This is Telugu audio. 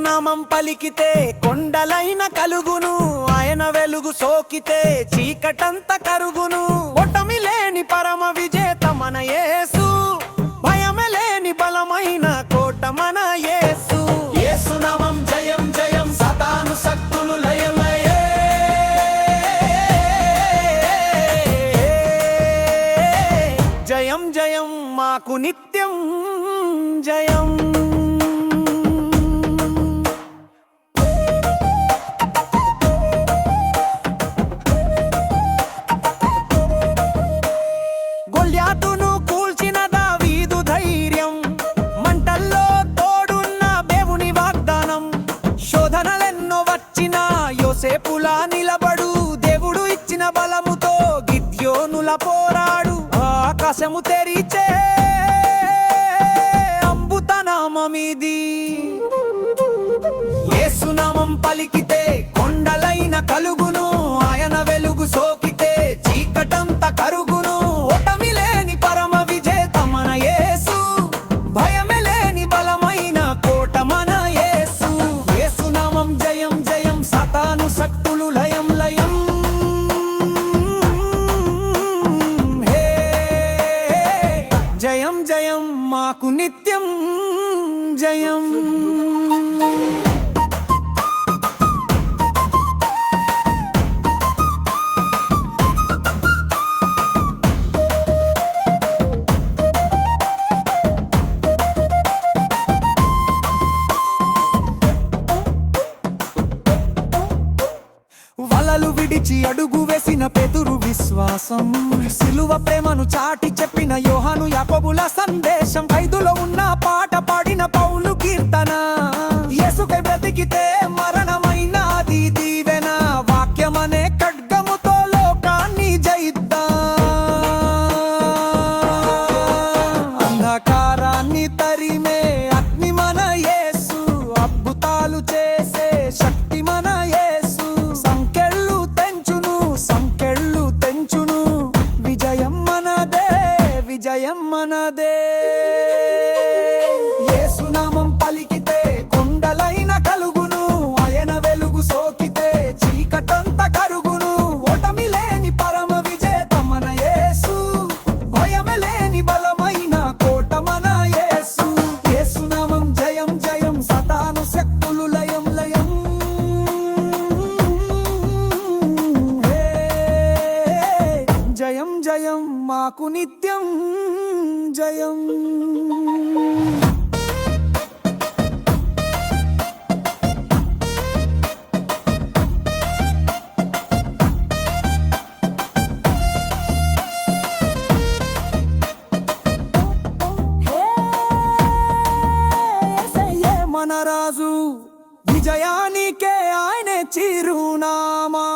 నామం పలికితే కొండలైన కలుగును ఆయన వెలుగు సోకితే చీకటంత కరుగును. ఒటమి లేని పరమ విజేత మన యేసు భయమే లేని బలమైన కోట మన యేసు. జయం జయం సతాను శక్తులు లయలయే జయం జయం మాకు నిత్యం జయం. నిలబడు. దేవుడు ఇచ్చిన బలముతో గిద్యోనుల పోరాడు. ఆకాశము తెరిచే జయం జయం మాకు నిత్యం జయం. వలలు విడిచి అడుగు వేసిన పెదురు విశ్వాసం సిలువ ప్రేమను చాటి చెప్పిన యోహాను యాకోబుల సందేశం. ఐదులో ఉన్న పాట పాడిన పౌలు కీర్తన. యేసుకై బ్రతికితే మర మాకు నిత్యం జయం. మన రాజు విజయానికే ఆయన చిరునామా.